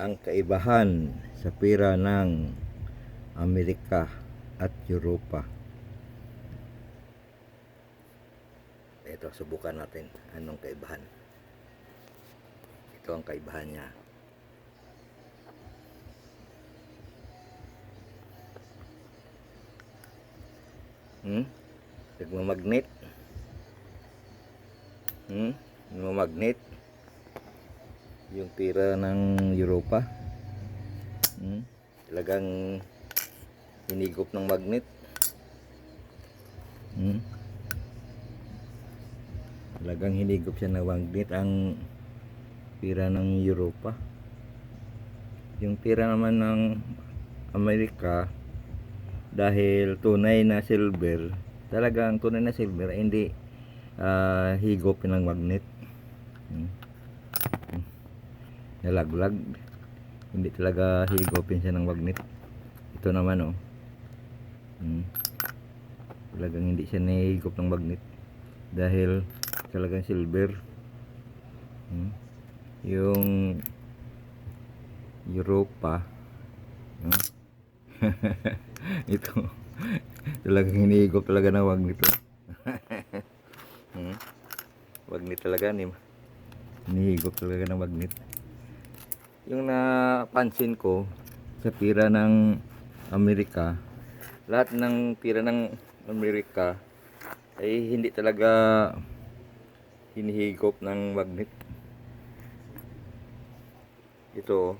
ang kaibahan sa pera ng Amerika at Europa. Ito, subukan natin anong kaibahan. Ito ang kaibahan niya. Hmm? Nagmamagnet. Hmm? Nagmamagnet. Yung tira ng Europa. Hmm? Talagang hinigop ng magnet. Hmm? Talagang hinigop siya ng magnet ang tira ng Europa. Yung tira naman ng Amerika dahil tunay na silver, talagang tunay na silver ay hindi ah, higop ng magnet. Hmm. Hmm. Nalaglag. Hindi talaga higopin siya ng magnet. Ito naman oh. Hmm. Talagang hindi siya nahihigop ng magnet dahil talagang silver. Hmm. Yung Europa hmm. ito talagang hinihigop talaga ng wag nito hmm? wag nito talaga ni hinihigop talaga ng magnet yung napansin ko sa pira ng Amerika lahat ng pira ng Amerika ay hindi talaga hinihigop ng magnet. Ito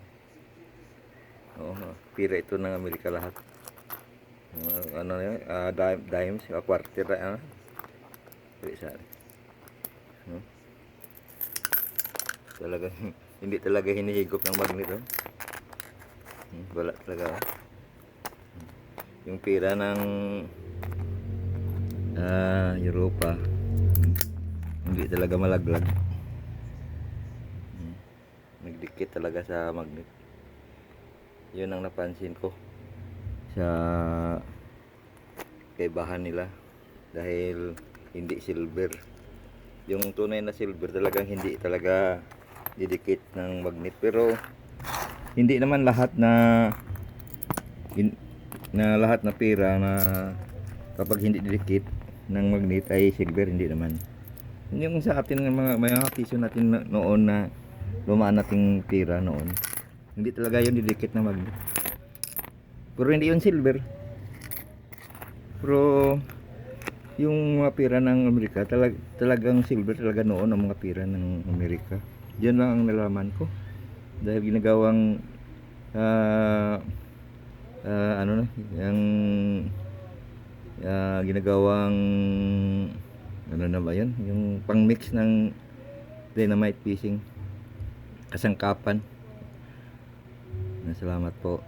oh, oh, pira ito ng Amerika lahat. Uh, ano na yun, uh, dime, dimes, uh, quarter, ano? Pwede sa hmm? Talaga, hindi talaga hinihigop ng magnet, oh. Hmm, wala talaga. Yung pira ng ah, Europa, hindi talaga malaglag. Hmm. Nagdikit talaga sa magnet. Yun ang napansin ko sa kaibahan nila dahil hindi silver yung tunay na silver talagang hindi talaga didikit ng magnet pero hindi naman lahat na hin- na lahat na pera na kapag hindi didikit ng magnet ay silver hindi naman yung sa atin ng mga mga piso natin na- noon na lumaan nating pera noon hindi talaga yun didikit ng magnet pero hindi yun silver. Pero yung mga pera ng Amerika talag, talagang silver talaga noon ang mga pera ng Amerika. Diyan lang ang nalaman ko. Dahil ginagawang ah ah, ano na, yung ah, ginagawang ano na ba yun? Yung pang-mix ng dynamite fishing kasangkapan. Salamat po.